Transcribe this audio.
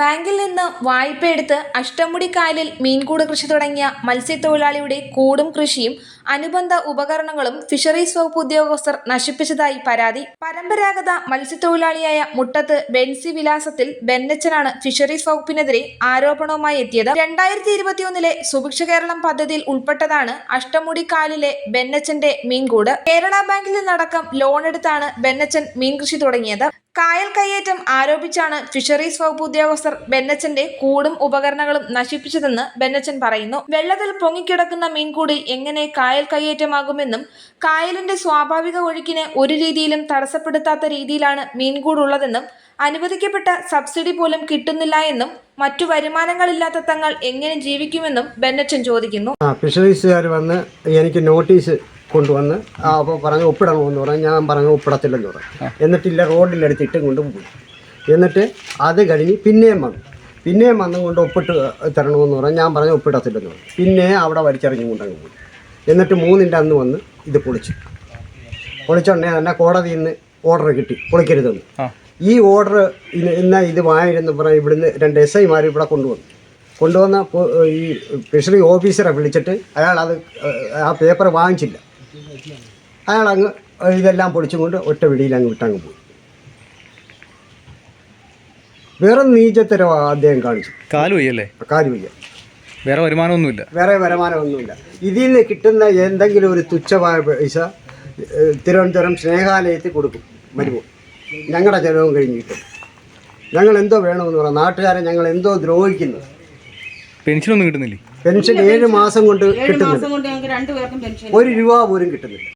ബാങ്കിൽ നിന്ന് വായ്പയെടുത്ത് അഷ്ടമുടിക്കായലിൽ മീൻകൂട് കൃഷി തുടങ്ങിയ മത്സ്യത്തൊഴിലാളിയുടെ കൂടും കൃഷിയും അനുബന്ധ ഉപകരണങ്ങളും ഫിഷറീസ് വകുപ്പ് ഉദ്യോഗസ്ഥർ നശിപ്പിച്ചതായി പരാതി. പരമ്പരാഗത മത്സ്യത്തൊഴിലാളിയായ മുട്ടത്ത് ബെൻസി വിലാസത്തിൽ ബെന്നച്ചനാണ് ഫിഷറീസ് വകുപ്പിനെതിരെ ആരോപണവുമായി എത്തിയത്. രണ്ടായിരത്തി ഇരുപത്തിയൊന്നിലെ സുഭിക്ഷ കേരളം പദ്ധതിയിൽ ഉൾപ്പെട്ടതാണ് അഷ്ടമുടിക്കായലിലെ ബെന്നച്ചന്റെ മീൻകൂട്. കേരള ബാങ്കിൽ നിന്നടക്കം ലോൺ എടുത്താണ് ബെന്നച്ചൻ മീൻകൃഷി തുടങ്ങിയത്. കായൽ കയ്യേറ്റം ആരോപിച്ചാണ് ഫിഷറീസ് വകുപ്പ് ഉദ്യോഗസ്ഥർ ബെന്നച്ചന്റെ കൂടും ഉപകരണങ്ങളും നശിപ്പിച്ചതെന്ന് ബെന്നച്ചൻ പറയുന്നു. വെള്ളത്തിൽ പൊങ്ങിക്കിടക്കുന്ന മീൻകൂടി എങ്ങനെ കായൽ കയ്യേറ്റമാകുമെന്നും കായലിന്റെ സ്വാഭാവിക ഒഴുക്കിനെ ഒരു രീതിയിലും തടസ്സപ്പെടുത്താത്ത രീതിയിലാണ് മീൻകൂടുള്ളതെന്നും അനുവദിക്കപ്പെട്ട സബ്സിഡി പോലും കിട്ടുന്നില്ല എന്നും മറ്റു വരുമാനങ്ങളില്ലാത്ത തങ്ങൾ എങ്ങനെ ജീവിക്കുമെന്നും ബെന്നച്ചൻ ചോദിക്കുന്നു. ആ ഫിഷറീസുകാർ വന്ന് എനിക്ക് നോട്ടീസ് കൊണ്ടുവന്ന് ആ അപ്പോൾ പറഞ്ഞു ഒപ്പിടണമെന്ന് പറഞ്ഞു. ഞാൻ പറഞ്ഞു ഒപ്പിടത്തില്ലെന്ന് പറഞ്ഞു. എന്നിട്ടില്ല റോഡിലെടുത്ത് ഇട്ടും കൊണ്ട് പോയി. എന്നിട്ട് അത് കഴിഞ്ഞ് പിന്നെയും വന്നു. പിന്നെയും വന്നുകൊണ്ട് ഒപ്പിട്ട് തരണമെന്ന് പറഞ്ഞു. ഞാൻ പറഞ്ഞു ഒപ്പിടത്തില്ലെന്ന് പറഞ്ഞു. പിന്നെ അവിടെ വലിച്ചെറിഞ്ഞും കൊണ്ടങ്ങ് പോയി. എന്നിട്ട് മൂന്നിന്റെ അന്ന് വന്ന് ഇത് പൊളിച്ചു. പൊളിച്ചുടനെ തന്നെ കോടതിയിൽ നിന്ന് ഓർഡർ കിട്ടി. പൊളിക്കരുതെന്ന്. ഈ ഓർഡർ ഇന്ന ഇത് വാങ്ങിരുന്ന് പറഞ്ഞ് ഇവിടുന്ന് രണ്ട് എസ് ഐമാർ ഇവിടെ കൊണ്ടുവന്നു. കൊണ്ടുവന്ന ഈ ഫിഷറി ഓഫീസറെ വിളിച്ചിട്ട് അയാൾ അത് ആ പേപ്പർ വാങ്ങിച്ചില്ല. അയാൾ അങ്ങ് ഇതെല്ലാം പൊളിച്ചും കൊണ്ട് ഒറ്റ വെടിയിൽ അങ്ങ് വിട്ടങ്ങ് പോയി. വേറെ നീചത്തരവ അദ്ദേഹം കാണിച്ചു. കാലുവയ്യല്ലേ കാലുവയ്യ വേറെ വരുമാനമൊന്നുമില്ല. വേറെ വരുമാനമൊന്നുമില്ല. ഇതിൽ നിന്ന് കിട്ടുന്ന എന്തെങ്കിലും ഒരു തുച്ഛമായ പൈസ തിരുവനന്തപുരം സ്നേഹാലയത്തിൽ കൊടുക്കും വരുമ്പോൾ ഞങ്ങളുടെ ചിലവും കഴിഞ്ഞ് കിട്ടും. ഞങ്ങൾ എന്തോ വേണമെന്ന് പറയാം നാട്ടുകാരെ ഞങ്ങൾ എന്തോ ദ്രോഹിക്കുന്നു പെൻഷൻ ഒന്നും കിട്ടുന്നില്ലേ പെൻഷൻ ഏഴ് മാസം കൊണ്ട് പെൻഷൻ ഒരു രൂപ പോലും കിട്ടുന്നില്ല.